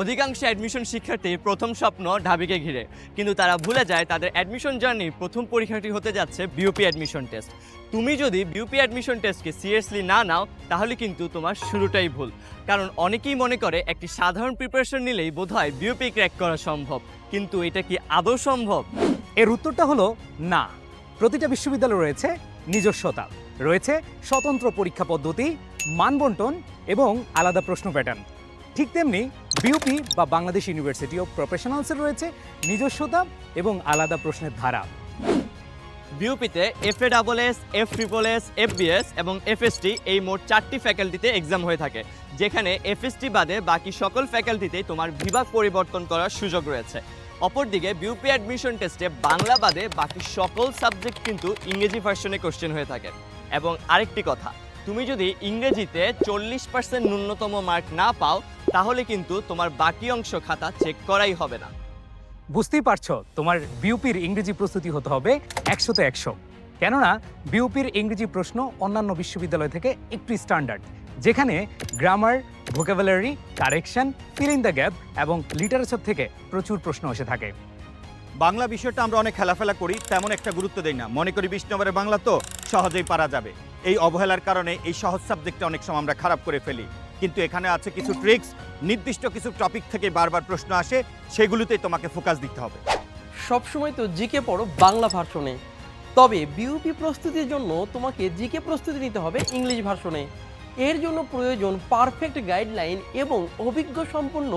অধিকাংশ অ্যাডমিশন শিক্ষার্থী প্রথম স্বপ্ন ঢাবিকে ঘিরে। কিন্তু তারা ভুলে যায় তাদের অ্যাডমিশন জার্নির প্রথম পরীক্ষাটি হতে যাচ্ছে বিউপি অ্যাডমিশন টেস্ট তুমি যদি বিউপি অ্যাডমিশন টেস্টকে সিরিয়াসলি না নাও, তাহলে কিন্তু তোমার শুরুটাই ভুল। কারণ অনেকেই মনে করে একটি সাধারণ প্রিপারেশন নিলেই বোধহয় বিউপি ক্র্যাক করা সম্ভব। কিন্তু এটা কি আদৌ সম্ভব? এর উত্তরটা হলো না। প্রতিটা বিশ্ববিদ্যালয় রয়েছে নিজস্বতা। রয়েছে স্বতন্ত্র পরীক্ষা পদ্ধতি, মানবন্টন এবং আলাদা প্রশ্ন প্যাটার্ন ঠিক তেমনি বিউপি বা বাংলাদেশ ইউনিভার্সিটি অফ প্রফেশনালসের রয়েছে নিজস্বতা এবং আলাদা প্রশ্নের ধারা। বিউপিতে F A double S F triple S FBS এবং এফএসটি এই মোট চারটি ফ্যাকাল্টিতে এক্সাম হয়ে থাকে, যেখানে এফএসটি বাদে বাকি সকল ফ্যাকাল্টিতে তোমার বিভাগ পরিবর্তন করার সুযোগ রয়েছে। অপরদিকে বিউপি অ্যাডমিশন টেস্টে বাংলা বাদে বাকি সকল সাবজেক্ট কিন্তু ইংরেজি ভার্সনে কোশ্চেন হয়ে থাকে। এবং আরেকটি কথা, তুমি যদি ইংরেজিতে চল্লিশ পার্সেন্ট ন্যূনতম মার্ক না পাও তাহলে কিন্তু তোমার বাকি অংশ খাতা চেক করাই হবে না। বুঝতেই পারছ তোমার বিউপির ইংরেজি প্রস্তুতি হতে হবে একশোতে একশো। কেননা বিউপির ইংরেজি প্রশ্ন অন্যান্য বিশ্ববিদ্যালয় থেকে একটু স্ট্যান্ডার্ড যেখানে grammar vocabulary correction fill in the gap এবং লিটারেচার থেকে প্রচুর প্রশ্ন এসে থাকে। বাংলা বিষয়টা আমরা অনেক খেলাফেলা করি তেমন একটা গুরুত্ব দেই না। মনে করি বিশ নম্বরের বাংলা তো সহজেই পারা যাবে। এই অবহেলার কারণে এই সহজ সাবজেক্টটা অনেক সময় আমরা খারাপ করে ফেলি। কিন্তু এখানে আছে কিছু ট্রিক্স নির্দিষ্ট কিছু টপিক থেকে বারবার প্রশ্ন আসে, সেগুলোতেই তোমাকে ফোকাস দিতে হবে। সবসময় তো জিকে পড়ো বাংলা ভার্সনে। তবে বিউপি প্রস্তুতির জন্য তোমাকে জিকে প্রস্তুতি নিতে হবে ইংলিশ ভার্সনে। এর জন্য প্রয়োজন পারফেক্ট গাইডলাইন এবং অভিজ্ঞ সম্পন্ন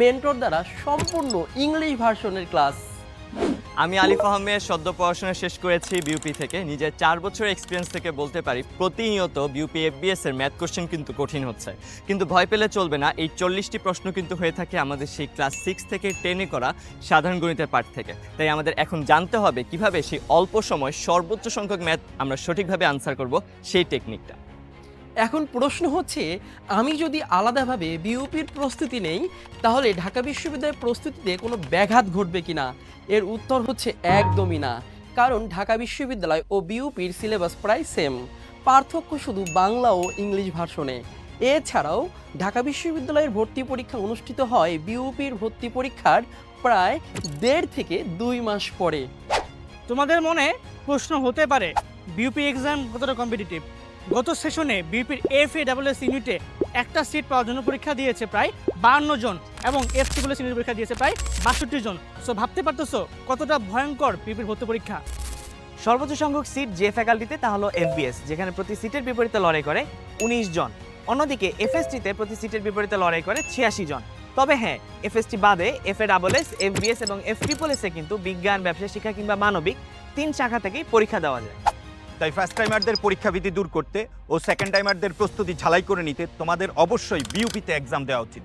মেন্টর দ্বারা সম্পূর্ণ ইংলিশ ভার্সনের ক্লাস আমি আলিফ আহমেদ, সদ্য পড়াশোনা শেষ করেছি বিউপি থেকে। নিজের চার বছরের এক্সপিরিয়েন্স থেকে বলতে পারি, প্রতিনিয়ত বিউপি এফবিএস এর ম্যাথ কোশ্চেন কিন্তু কঠিন হচ্ছে। কিন্তু ভয় পেলে চলবে না, এই চল্লিশটি প্রশ্ন কিন্তু হয়ে থাকে আমাদের সেই ক্লাস সিক্স থেকে টেনে করা সাধারণ গণিতের পাঠ থেকে। তাই আমাদের এখন জানতে হবে কীভাবে সেই অল্প সময় সর্বোচ্চ সংখ্যক ম্যাথ আমরা সঠিকভাবে আনসার করব সেই টেকনিকটা এখন প্রশ্ন হচ্ছে, আমি যদি আলাদাভাবে বিউপির প্রস্তুতি নেই, তাহলে ঢাকা বিশ্ববিদ্যালয়ের প্রস্তুতিতে কোনো ব্যাঘাত ঘটবে কিনা? এর উত্তর হচ্ছে একদমই না। কারণ ঢাকা বিশ্ববিদ্যালয় ও বিউপির সিলেবাস প্রায় সেম। পার্থক্য শুধু বাংলা ও ইংলিশ ভার্সনে। এছাড়াও ঢাকা বিশ্ববিদ্যালয়ের ভর্তি পরীক্ষা অনুষ্ঠিত হয় বিউপির ভর্তি পরীক্ষার প্রায় দেড় থেকে দুই মাস পরে। তোমাদের মনে প্রশ্ন হতে পারে বিউপি এক্সাম কতটা কম্পিটিটিভ গত সেশনে বিপির এফ এ ডাবল এস ইউনিটে একটা সিট পাওয়ার জন্য পরীক্ষা দিয়েছে প্রায় বাহান্ন জন এবং এফ এস ইউনিট পরীক্ষা দিয়েছে প্রায় বাষট্টি জন। সো ভাবতে পারতেছো কতটা ভয়ঙ্কর বিপির ভর্তি পরীক্ষা? সর্বোচ্চ সংখ্যক সিট যে ফ্যাকাল্টিতে তা হলো এফবিএস যেখানে প্রতি সিটের বিপরীতে লড়াই করে উনিশ জন। অন্যদিকে এফএসটিতে প্রতি সিটের বিপরীতে লড়াই করে ছিয়াশি জন। তবে হ্যাঁ এফএসটি বাদে F A double S FBS এবং এফ ট্রিপল এসে কিন্তু বিজ্ঞান, ব্যবসা, শিক্ষা কিংবা মানবিক তিন শাখা থেকেই পরীক্ষা দেওয়া যায়। তাই ফার্স্ট টাইমারদের পরীক্ষা ভীতি দূর করতে ও সেকেন্ড টাইমারদের প্রস্তুতি ঝালাই করে নিতে তোমাদের অবশ্যই বিউপিতে এক্সাম দেওয়া উচিত।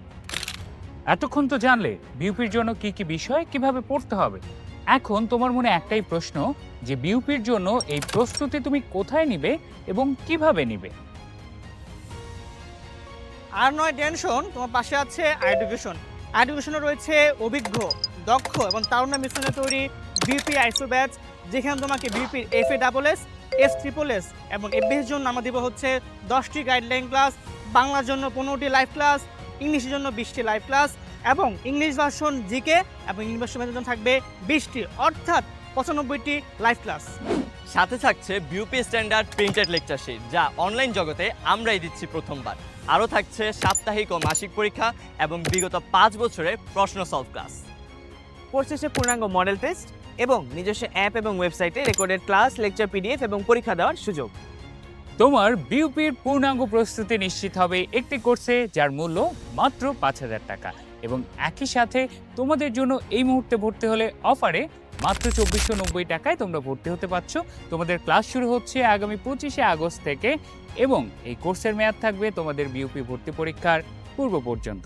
এতক্ষণ তো জানলে বিউপির জন্য কি কি বিষয় কীভাবে পড়তে হবে। এখন তোমার মনে একটাই প্রশ্ন যে বিউপির জন্য এই প্রস্তুতি তুমি কোথায় নিবে এবং কীভাবে নিবে? আর নয় টেনশন তোমার পাশে আছে এডুকেশন এডুকেশনে রয়েছে অভিজ্ঞ দক্ষ এবং তারুণ্য মিশ্রণে তৈরি বিপি আইসো ব্যাচ যেখানে তোমাকে বিপির F A double S S triple S এবং এফবিএস জন্য আমরা দিব হচ্ছে দশটি গাইডলাইন ক্লাস বাংলার জন্য পনেরোটি লাইভ ক্লাস ইংলিশের জন্য বিশটি লাইভ ক্লাস এবং ইংলিশ ভার্সন জিকে এবং ইংলিশ ভার্সনের জন্য থাকবে বিশটি অর্থাৎ পঁচানব্বইটি লাইভ ক্লাস সাথে থাকছে BUP standard printed lecture sheet যা অনলাইন জগতে আমরাই দিচ্ছি প্রথমবার। আরও থাকছে সাপ্তাহিক ও মাসিক পরীক্ষা এবং বিগত পাঁচ বছরের প্রশ্ন সলভ ক্লাস পড়ছে পূর্ণাঙ্গ মডেল টেস্ট এবং নিজস্ব অ্যাপ এবং ওয়েবসাইটে রেকর্ডেড ক্লাস, লেকচার, পিডিএফ এবং পরীক্ষা দেওয়ার সুযোগ। তোমার বিউপির পূর্ণাঙ্গ প্রস্তুতি নিশ্চিত হবে একটি কোর্সে, যার মূল্য মাত্র পাঁচ হাজার টাকা। এবং একই সাথে তোমাদের জন্য এই মুহূর্তে ভর্তি হলে অফারে মাত্র চব্বিশশো নব্বই টাকায় তোমরা ভর্তি হতে পারছ। তোমাদের ক্লাস শুরু হচ্ছে আগামী পঁচিশে আগস্ট থেকে এবং এই কোর্সের মেয়াদ থাকবে তোমাদের বিউপি ভর্তি পরীক্ষার। পূর্ব পর্যন্ত।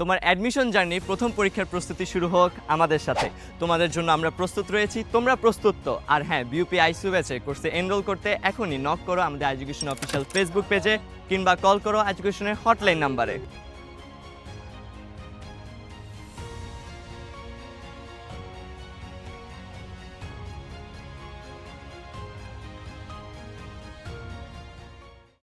তোমার অ্যাডমিশন জার্নি প্রথম পরীক্ষার প্রস্তুতি শুরু হোক আমাদের সাথে। তোমাদের জন্য আমরা প্রস্তুত রয়েছি, তোমরা প্রস্তুত তো? আর হ্যাঁ বিউপি আইসু ব্যাচে কোর্সে এনরোল করতে এখনই নক করো আমাদের এডুকেশন অফিসিয়াল ফেসবুক পেজে কিংবা কল করো এডুকেশনের হটলাইন নাম্বারে